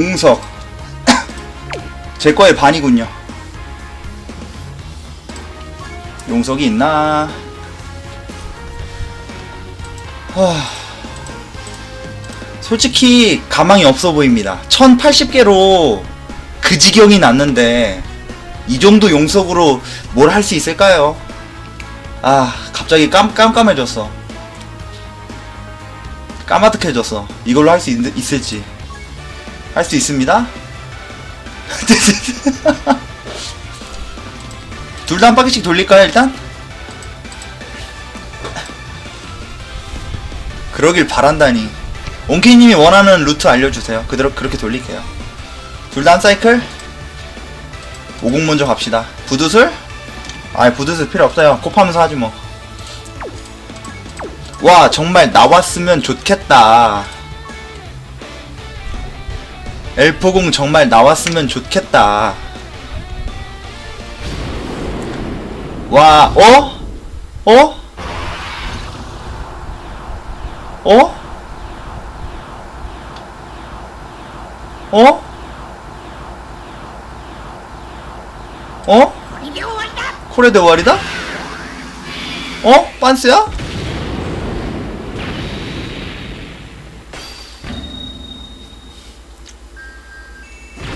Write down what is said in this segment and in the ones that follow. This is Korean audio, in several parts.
용석. 제 거의 반이군요. 용석이 있나? 하... 솔직히 가망이 없어 보입니다. 1080개로 그 지경이 났는데 이 정도 용석으로 뭘 할 수 있을까요? 아 갑자기 깜, 깜깜해졌어 까마득해졌어 이걸로 할 수 있을지 할 수 있습니다. 둘 다 한 바퀴씩 돌릴까요, 일단? 그러길 바란다니. 온케이님이 원하는 루트 알려주세요. 그대로 그렇게 돌릴게요. 둘 다 한 사이클? 50 먼저 갑시다. 부두술? 아이, 부두술 필요 없어요. kop하면서 하지 뭐. 와, 정말 나왔으면 좋겠다. 엘포공 정말 나왔으면 좋겠다. 와, 어? 어? 어? 어? 어? 코레 대war이다? 어? 빤스야?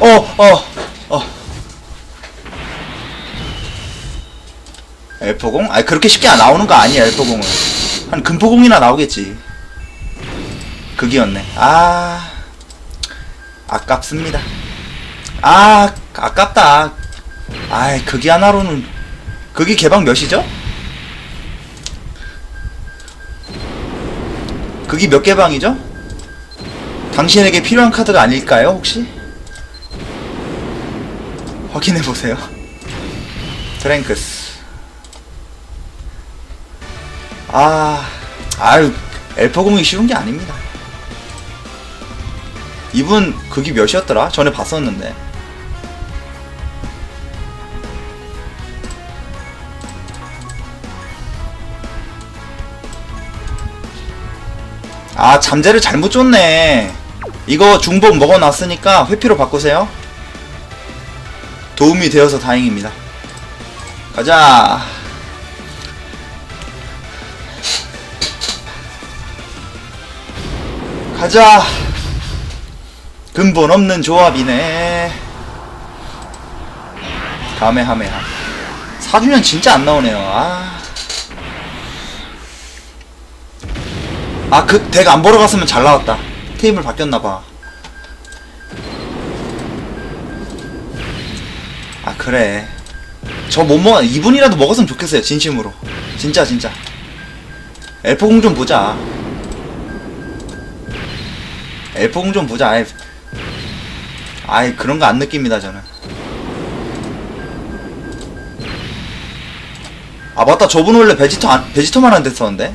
어, 어, 어. 엘포공? 아니, 그렇게 쉽게 안 나오는 거 아니야, 엘포공은. 한 금포공이나 나오겠지. 그기였네. 아, 아깝습니다. 아, 아깝다. 아이, 그기 하나로는, 그기 개방 몇이죠? 그기 몇 개방이죠? 당신에게 필요한 카드가 아닐까요, 혹시? 확인해 보세요. 트랭크스. 아, 아유, 엘퍼 공이 쉬운 게 아닙니다. 이분 극이 몇이었더라? 전에 봤었는데. 아, 잠재를 잘못 줬네. 이거 중복 먹어놨으니까 회피로 바꾸세요. 도움이 되어서 다행입니다. 가자. 가자. 근본 없는 조합이네. 가메하메 하. 4주년 진짜 안 나오네요. 아. 아, 그, 덱 안 보러 갔으면 잘 나왔다. 테이블 바뀌었나봐. 그래. 저 못 먹어 2분이라도 먹었으면 좋겠어요 진심으로. 진짜 진짜. 엘포공 좀 보자. 엘포공 좀 보자. 아이, 아이 그런 거 안 느낍니다 저는. 아 맞다. 저분 원래 베지터 안, 베지터만 안 됐었는데?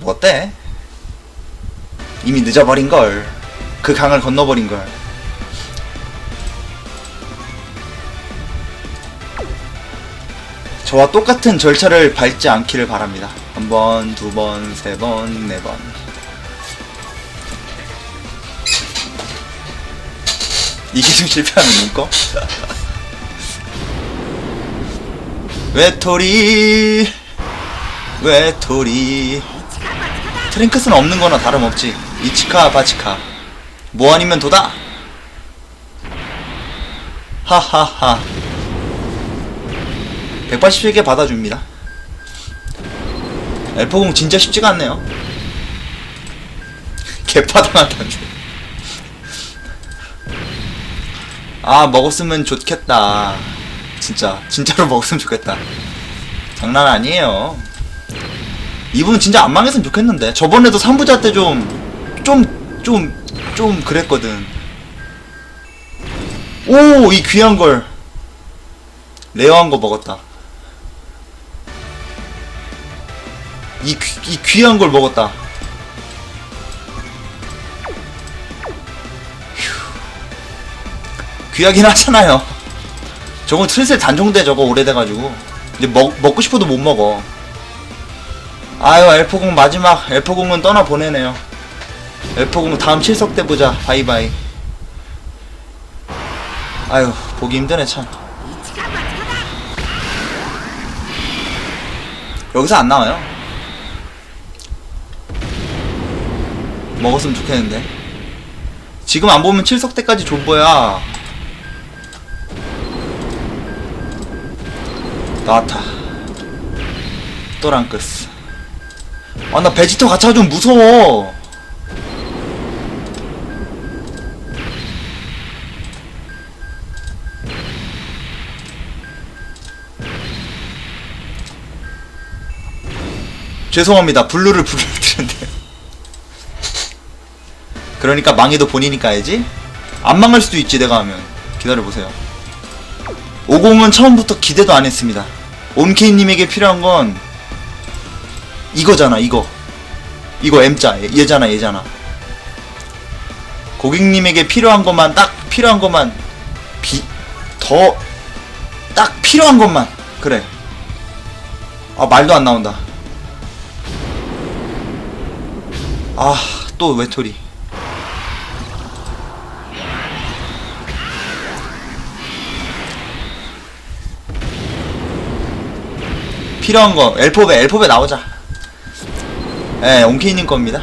뭐 어때? 이미 늦어버린걸. 그 강을 건너버린걸 저와 똑같은 절차를 밟지 않기를 바랍니다. 한 번, 두 번, 세 번, 네 번. 이 기술 실패하면 눈꺼? 외톨이 외톨이 트랭크스는 없는 거나 다름없지 이치카 바치카 뭐 아니면 도다 하하하 187개 받아줍니다. 엘포공 진짜 쉽지가 않네요. 개파당한다는 아 먹었으면 좋겠다. 진짜 진짜로 먹었으면 좋겠다. 장난 아니에요. 이분 진짜 안 망했으면 좋겠는데 저번에도 3부자 때 좀 좀 좀 좀 그랬거든. 오 이 귀한 걸 레어한 거 먹었다. 이, 귀, 이 귀한 걸 먹었다. 휴. 귀하긴 하잖아요. 저거 슬슬 단종돼 저거 오래돼가지고 이제 먹, 먹고 싶어도 못 먹어. 아유 엘포공 마지막 엘포공은 떠나 보내네요. 엘포공 다음 칠석 때 보자. 바이바이. 아유, 보기 힘드네, 참. 여기서 안 나와요. 먹었으면 좋겠는데. 지금 안 보면 칠석 때까지 존버야. 나왔다. 또랑크스. 아, 나 베지터 가차가 좀 무서워. 죄송합니다. 블루를 부르는데. 그러니까 망해도 본인이 까야지. 안 망할 수도 있지 내가 하면. 기다려보세요. 50은 처음부터 기대도 안 했습니다. 온케이님에게 필요한 건 이거잖아 이거. 이거 M자 얘- 얘잖아 얘잖아. 고객님에게 필요한 것만 딱 필요한 것만 비 더 딱 필요한 것만 그래. 아 말도 안 나온다. 아, 또 외톨이. 필요한 거, 엘포베, 엘포베 나오자. 예, 온케이님 겁니다.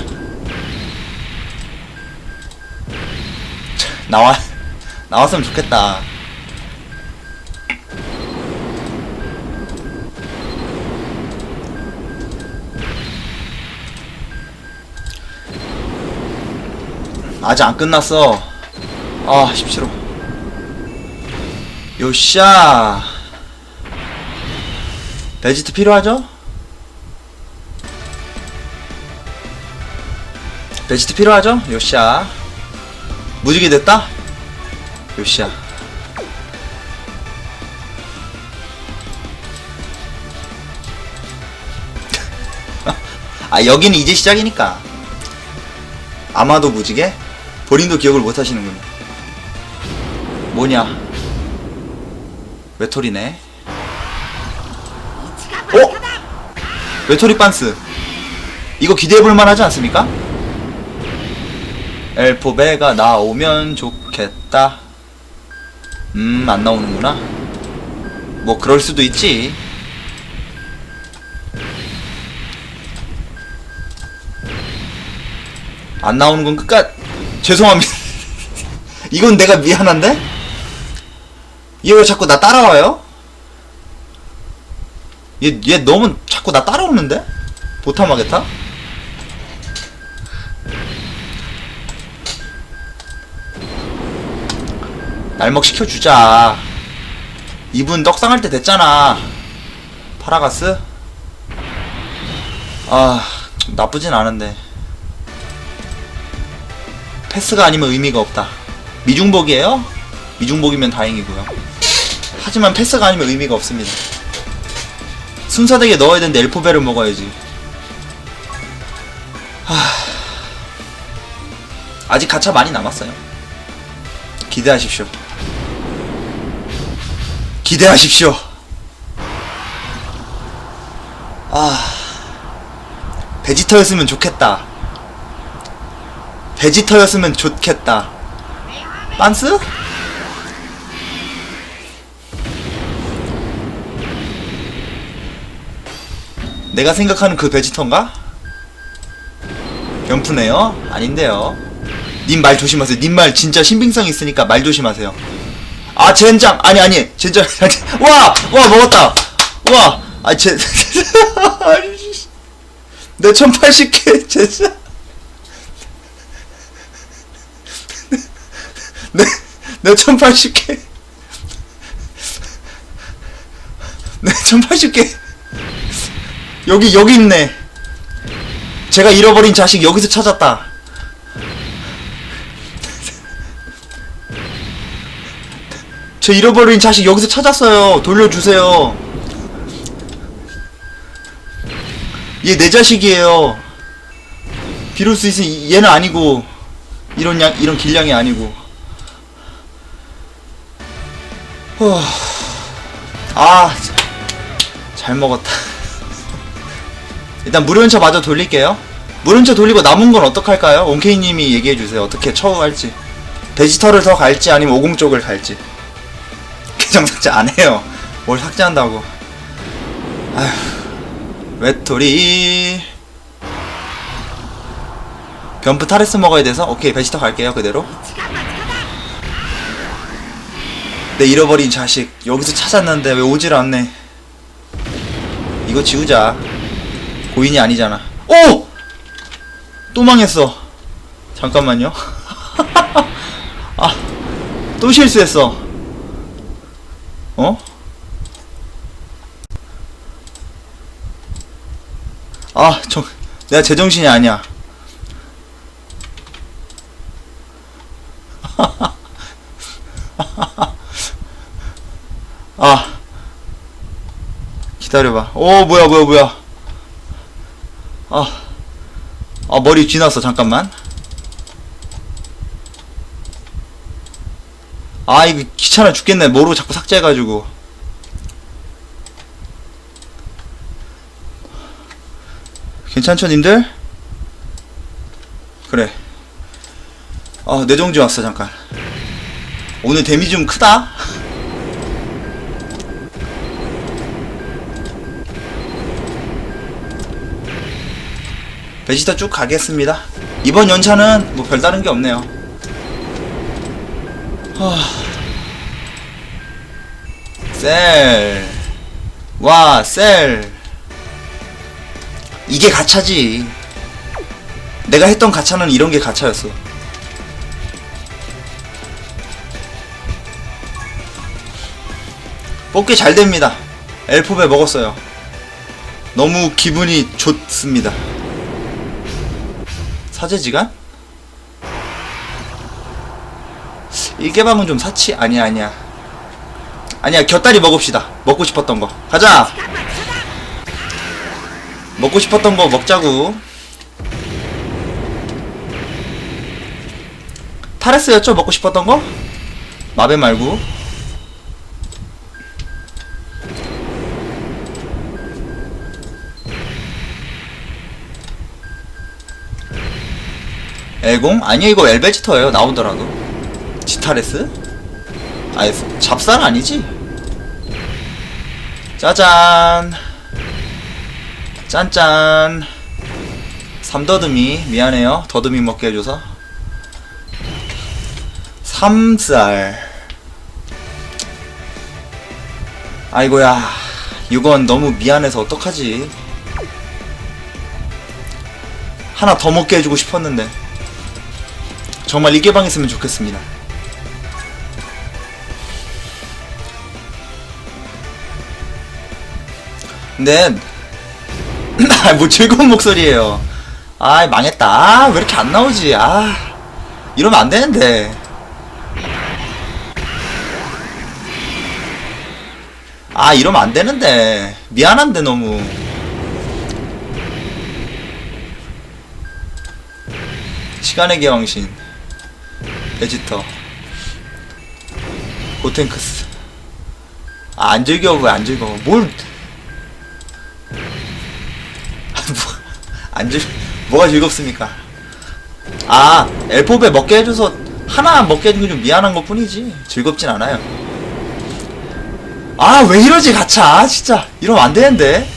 차, 나와, 나왔으면 좋겠다. 아직 안 끝났어. 아, 17호. 요샤. 베지트 필요하죠? 베지트 필요하죠? 요샤. 무지개 됐다? 요샤. 아, 여기는 이제 시작이니까. 아마도 무지개? 본인도 기억을 못 하시는군요. 뭐냐? 외톨이네. 외톨이 빤스. 이거 기대해볼 만 하지 않습니까? 엘포베가 나오면 좋겠다. 음, 안 나오는구나. 뭐, 그럴 수도 있지. 안 나오는 건 끝까지. 죄송합니다. 이건 내가 미안한데? 얘 왜 자꾸 나 따라와요? 얘, 얘 너무 자꾸 나 따라오는데? 보타마게타? 날먹 시켜주자. 이분 떡상할 때 됐잖아. 파라가스? 아, 나쁘진 않은데. 패스가 아니면 의미가 없다. 미중복이에요? 미중복이면 다행이고요. 하지만 패스가 아니면 의미가 없습니다. 순사되게 넣어야 되는데 엘포베를 먹어야지. 하... 아직 가차 많이 남았어요. 기대하십시오. 기대하십시오. 아, 베지터였으면 좋겠다. 베지터였으면 좋겠다. 빤스? 내가 생각하는 그 베지터인가? 연프네요? 아닌데요. 님 말 조심하세요. 님 말 진짜 신빙성 있으니까 말 조심하세요. 아 젠장 아니 아니 젠장 와와 먹었다 와아제 아니 씨. 내 1080개 젠장 내, 내 1080개 내 1080개 여기 여기 있네 제가 잃어버린 자식 여기서 찾았다 제 잃어버린 자식 여기서 찾았어요. 돌려주세요. 얘 내 자식이에요. 비로소 있으 얘는 아니고 이런 양 이런 길냥이 아니고. 후. 아, 잘 먹었다. 일단 무료연차 마저 돌릴게요. 물은채 돌리고 남은 건 어떡할까요? 온케이님이 얘기해주세요. 어떻게 처우할지. 베지터를 더 갈지 아니면 오공 쪽을 갈지. 계정 삭제 안 해요. 뭘 삭제한다고. 아휴. 외톨이. 변프 타레스 먹어야 돼서 오케이 베지터 갈게요 그대로. 내 잃어버린 자식 여기서 찾았는데 왜 오질 않네. 이거 지우자. 고인이 아니잖아. 오! 또 망했어. 잠깐만요. 아, 또 실수했어. 어? 아, 저, 내가 제정신이 아니야. 아, 기다려봐. 오, 뭐야, 뭐야, 뭐야. 아, 아, 머리 쥐났어, 잠깐만. 아, 이거 귀찮아 죽겠네. 뭐로 자꾸 삭제해가지고. 괜찮죠, 님들? 그래. 아, 뇌정지 왔어, 잠깐. 오늘 데미 좀 크다? 베지터 쭉 가겠습니다. 이번 연차는 뭐 별다른 게 없네요. 하... 셀. 와, 셀. 이게 가차지. 내가 했던 가차는 이런 게 가차였어. 뽑기 잘 됩니다. 엘포베 먹었어요. 너무 기분이 좋습니다. 사제지간? 일개방은 좀 사치? 아니야 아니야. 아니야 곁다리 먹읍시다. 먹고 싶었던 거. 가자! 먹고 싶었던 거 먹자고. 타레스였죠? 먹고 싶었던 거? 마베 말고 엘공? 아니요 이거 엘베지터예요 나오더라도. 지타레스? 아니 잡산 아니지? 짜잔. 짠짠. 삼더듬이 미안해요. 더듬이 먹게 해줘서. 삼쌀 아이고야 이건 너무 미안해서 어떡하지? 하나 더 먹게 해주고 싶었는데 정말 이개방했으면 좋겠습니다. 근데 뭐 즐거운 목소리예요. 아 망했다. 아, 왜 이렇게 안 나오지? 아 이러면 안 되는데. 아 이러면 안 되는데 미안한데 너무. 시간의 개왕신 베지터. 고텐크스. 아, 안 즐거워 왜안 즐거워? 뭘? 아, 뭐, 안 즐, 뭐가 즐겁습니까? 아 엘포베 먹게 해줘서 하나 먹게 해준 게 좀 미안한 것 뿐이지. 즐겁진 않아요. 아 왜 이러지 가차? 진짜. 이러면 안 되는데.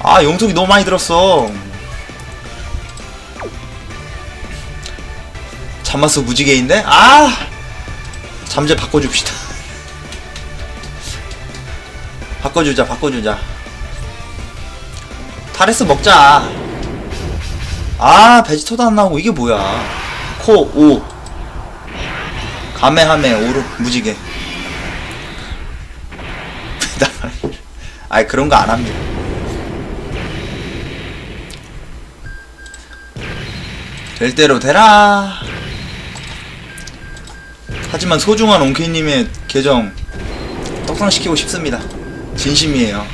아 용속이 너무 많이 들었어 잠마스 무지개인데? 아! 잠재 바꿔줍시다. 바꿔주자 바꿔주자. 타레스 먹자. 아 베지터도 안 나오고 이게 뭐야? 코5 가메하메 오르 무지개. 아이 그런 거 안 합니다. 될 대로 되라. 하지만 소중한 온케이님의 계정 떡상시키고 싶습니다. 진심이에요.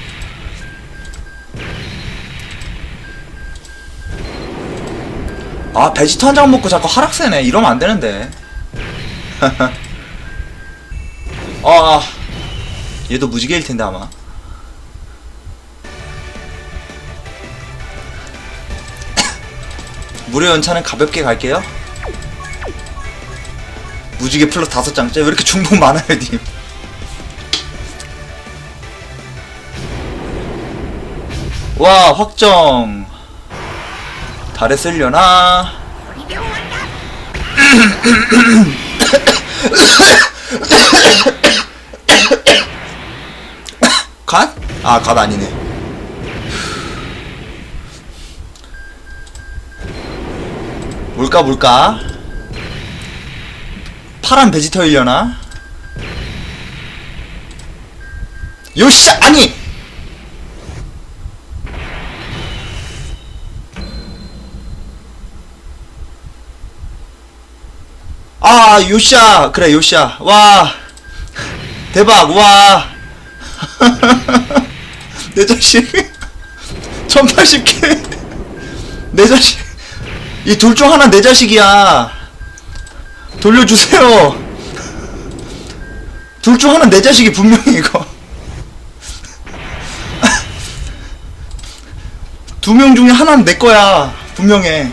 아 베지터 한 장 먹고 자꾸 하락세네. 이러면 안 되는데. 아, 아. 얘도 무지개일 텐데 아마. 무료 연차는 가볍게 갈게요. 무지개 플러스 다섯 장째 왜 이렇게 중복 많아요, 님? 와 확정. 달에 쓸려나? 갓? 아, 갓 아니네. 뭘까, 뭘까? 파란 베지터이려나? 요시! 아니! 아, 요시야! 그래, 요시야. 와! 대박, 와! 내 자식 1080K 내 자식 이 둘 중 하나 내 자식이야 돌려주세요. 둘 중 하나 내 자식이 분명히 이거. 두 명 중에 하나는 내 거야 분명해.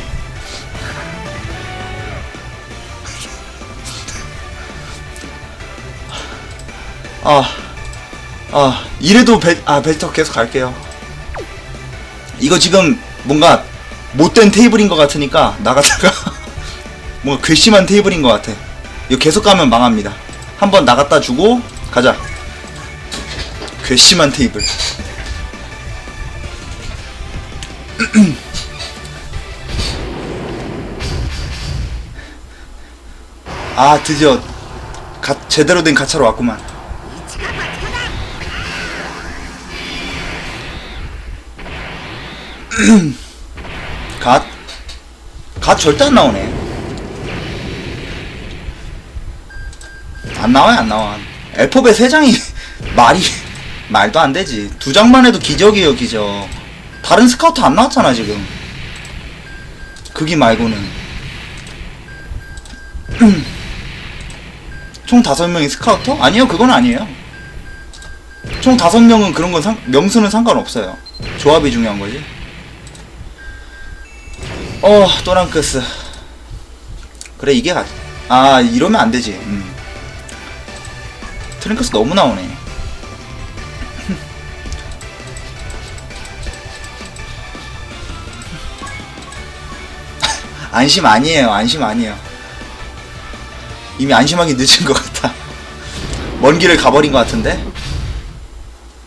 아 아, 이래도 배, 아, 베스터 계속 갈게요. 이거 지금 뭔가 못된 테이블인 것 같으니까 나갔다가 뭔가 괘씸한 테이블인 것 같아. 이거 계속 가면 망합니다. 한 번 나갔다 주고 가자. 괘씸한 테이블. 아, 드디어 가, 제대로 된 가차로 왔구만. 갓? 갓 절대 안 나오네. 안 나와요, 안 나와. 엘포베 3장이 말이, 말도 안 되지. 두 장만 해도 기적이에요, 기적. 다른 스카우트 안 나왔잖아, 지금. 그기 말고는. 총 다섯 명이 스카우터? 아니요, 그건 아니에요. 총 다섯 명은 그런 건 상, 명수는 상관없어요. 조합이 중요한 거지. 어, 또랑크스. 그래, 이게 가. 아, 이러면 안 되지. 음. 트랭크스 너무 나오네. 안심 아니에요. 안심 아니에요. 이미 안심하기 늦은 것 같아. 먼 길을 가버린 것 같은데?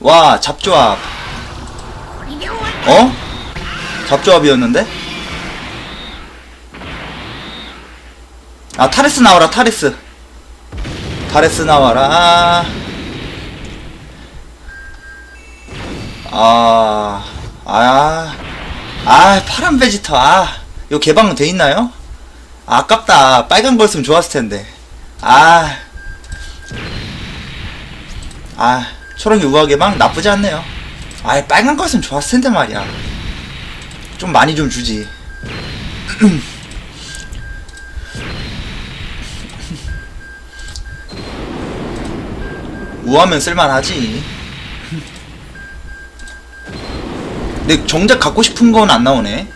와, 잡조합. 어? 잡조합이었는데? 아 타레스 나와라 타레스 타레스 나와라 아, 아, 아, 파란 베지터, 아, 이거 개방 돼 있나요? 아, 아깝다. 빨간 거였으면 좋았을 텐데. 아, 아, 초록이 우아 개방 나쁘지 않네요. 아, 빨간 거였으면 좋았을 텐데 말이야. 좀 많이 좀 주지. 우하면 쓸만하지. 근데 정작 갖고 싶은 건 안 나오네.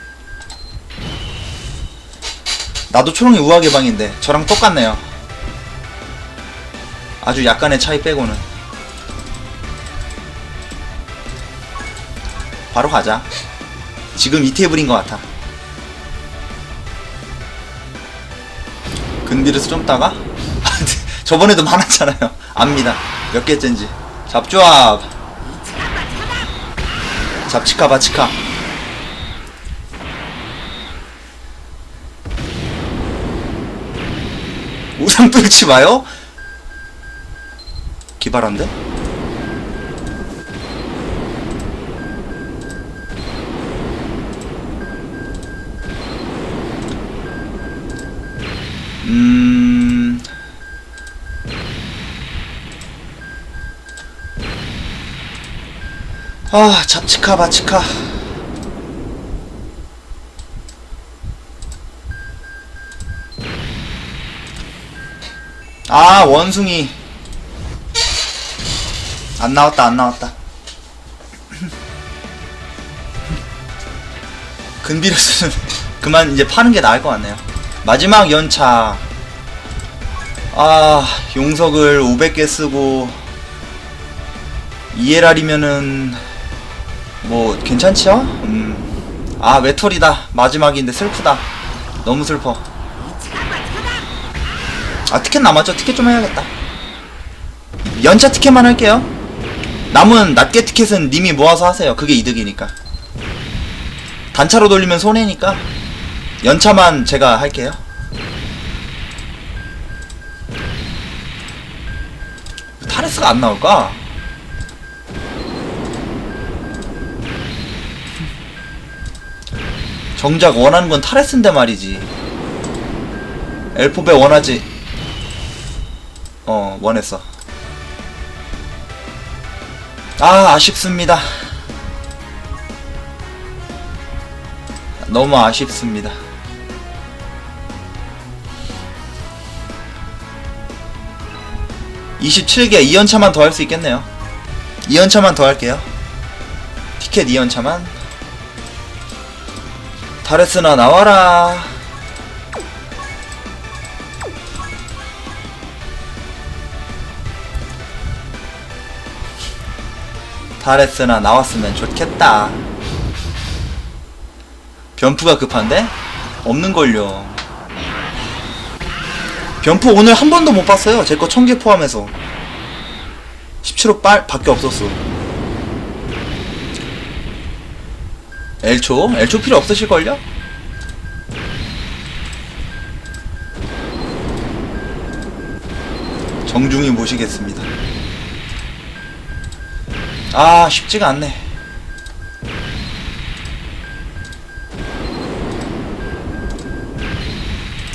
나도 초롱이 우하 개방인데 저랑 똑같네요. 아주 약간의 차이 빼고는. 바로 가자. 지금 이 테이블인 것 같아. 근비르스 좀 따가? 저번에도 많았잖아요. 압니다. 몇 개째인지. 잡조합. 잡치카 바치카. 우상 뚫지 마요? 기발한데? 아, 잡치카 바치카. 아, 원숭이. 안 나왔다, 안 나왔다. 근비르스는 그만 이제 파는 게 나을 것 같네요. 마지막 연차. 아, 용석을 500개 쓰고, ELR이면은, 뭐, 괜찮죠? 음. 아, 외톨이다. 마지막인데 슬프다. 너무 슬퍼. 아, 티켓 남았죠? 티켓 좀 해야겠다. 연차 티켓만 할게요. 남은 낱개 티켓은 님이 모아서 하세요. 그게 이득이니까. 단차로 돌리면 손해니까 연차만 제가 할게요. 타레스가 안 나올까? 정작 원하는 건 타레스인데 말이지. 엘포베 원하지. 어, 원했어. 아, 아쉽습니다. 너무 아쉽습니다. (27개) 2연차만 더 할 수 있겠네요 2연차만 더 할게요 티켓 2연차만 타레스나 나와라 타레스나 나왔으면 좋겠다 변프가 급한데? 없는걸요. 변프 오늘 한 번도 못 봤어요. 제 거 천 개 포함해서. 17호 빨, 밖에 없었어. 엘초? 엘초 필요 없으실걸요? 정중히 모시겠습니다. 아, 쉽지가 않네.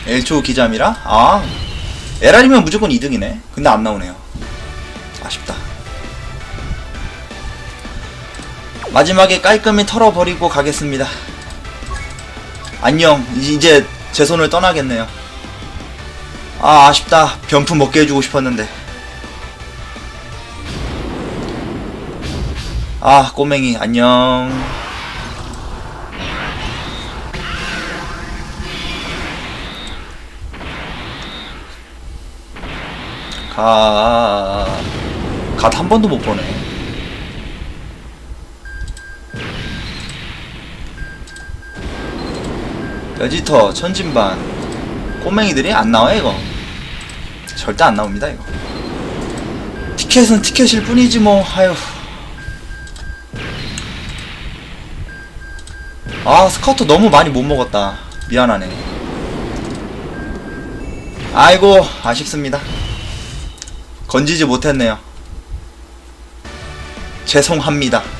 엘초 기자미라? 아 에랄이면 무조건 2등이네 근데 안 나오네요 마지막에 깔끔히 털어버리고 가겠습니다. 안녕. 이- 이제 제 손을 떠나겠네요. 아 아쉽다. 변프 먹게 해주고 싶었는데. 아 꼬맹이. 안녕. 가. 갓 한 번도 못 보네. 여지터, 천진반. 꼬맹이들이 안 나와, 이거. 절대 안 나옵니다, 이거. 티켓은 티켓일 뿐이지, 뭐, 아유. 아, 스카우터 너무 많이 못 먹었다. 미안하네. 아이고, 아쉽습니다. 건지지 못했네요. 죄송합니다.